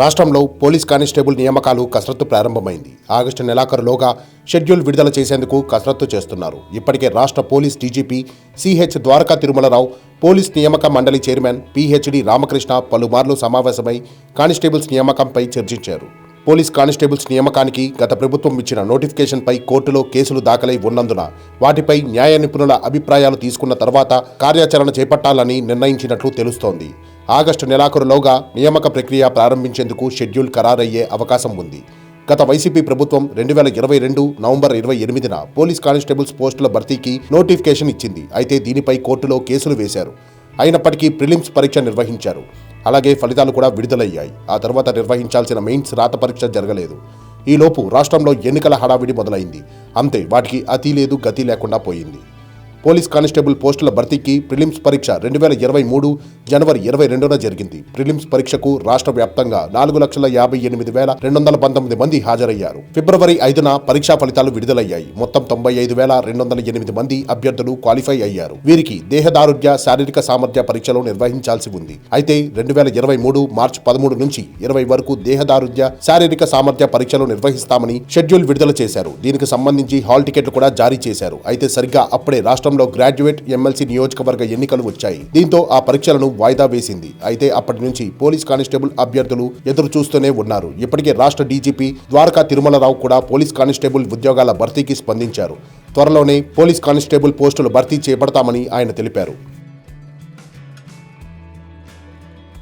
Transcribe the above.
రాష్ట్రంలో police constable నియామకాలు కసరత్తు ప్రారంభమైంది. ఆగస్టు నెలాఖరులోగా షెడ్యూల్ విడుదల చేసేందుకు కసరత్తు చేస్తున్నారు. ఇప్పటికే రాష్ట్ర police DGP CH Dwaraka Tirumalarao police నియామక మండలి చైర్మన్ పిహెచ్డి రామకృష్ణ పలుమార్లు సమావేశమై కానిస్టేబుల్స్ నియామకంపై చర్చించారు. పోలీస్ కానిస్టేబుల్స్ నియామకానికి గత ప్రభుత్వం ఇచ్చిన నోటిఫికేషన్పై కోర్టులో కేసులు దాఖలై ఉన్నందున వాటిపై న్యాయ నిపుణుల అభిప్రాయాలు తీసుకున్న తర్వాత కార్యాచరణ చేపట్టాలని నిర్ణయించినట్లు తెలుస్తోంది. ఆగస్టు నెలాఖరులోగా నియామక ప్రక్రియ ప్రారంభించేందుకు షెడ్యూల్ ఖరారయ్యే అవకాశం ఉంది. గత వైసీపీ ప్రభుత్వం రెండు వేల ఇరవై రెండు నవంబర్ ఇరవై ఎనిమిదిన పోలీస్ కానిస్టేబుల్స్ పోస్టుల భర్తీకి నోటిఫికేషన్ ఇచ్చింది. అయితే దీనిపై కోర్టులో కేసులు వేశారు. అయినప్పటికీ ప్రిలిమ్స్ పరీక్ష నిర్వహించారు. అలాగే ఫలితాలు కూడా విడుదలయ్యాయి. ఆ తర్వాత నిర్వహించాల్సిన మెయిన్స్ రాత పరీక్ష జరగలేదు. ఈలోపు రాష్ట్రంలో ఎన్నికల హడావిడి మొదలైంది. అంతే వాటికి అతి లేదు గతి లేకుండా పోయింది. పోలీస్ కానిస్టేబుల్ పోస్టుల భర్తీకి ప్రిలిమ్స్ పరీక్ష రెండు వేల ఇరవై మూడు జనవరి ఇరవై రెండున జరిగింది. ప్రిలిమ్స్ పరీక్షకు రాష్ట్ర వ్యాప్తంగా నాలుగు లక్షల యాభై ఎనిమిది వేల రెండు వందల పంతొమ్మిది మంది హాజరయ్యారు. ఫిబ్రవరి ఐదున పరీక్షా ఫలితాలు విడుదలయ్యాయి. మొత్తం తొంభై ఐదు వేల రెండు వందల ఎనిమిది మంది అభ్యర్థులు క్వాలిఫై అయ్యారు. వీరికి దేహదారుఢ్య శారీరక సామర్థ్య పరీక్షలు నిర్వహించాల్సి ఉంది. అయితే రెండు వేల ఇరవై మూడు మార్చి పదమూడు నుంచి ఇరవై వరకు దేహదారుఢ్య శారీరక సామర్థ్య పరీక్షలు నిర్వహిస్తామని షెడ్యూల్ విడుదల చేశారు. దీనికి సంబంధించి హాల్ టికెట్లు కూడా జారీ చేశారు. అయితే సరిగ్గా అప్పుడే రాష్ట్రంలో గ్రాడ్యుయేట్ ఎమ్మెల్సీ నియోజకవర్గ ఎన్నికలు వచ్చాయి. దీంతో ఆ పరీక్షలను వాయిదా వేసింది. అయితే అప్పటి నుంచి పోలీస్ కానిస్టేబుల్ అభ్యర్థులు ఎదురు చూస్తూనే ఉన్నారు. ఇప్పటికే రాష్ట్ర డీజీపీ ద్వారకా తిరుమలరావు కూడా పోలీస్ కానిస్టేబుల్ ఉద్యోగాల భర్తీకి స్పందించారు. త్వరలోనే పోలీస్ కానిస్టేబుల్ పోస్టులు భర్తీ చేపడతామని ఆయన తెలిపారు.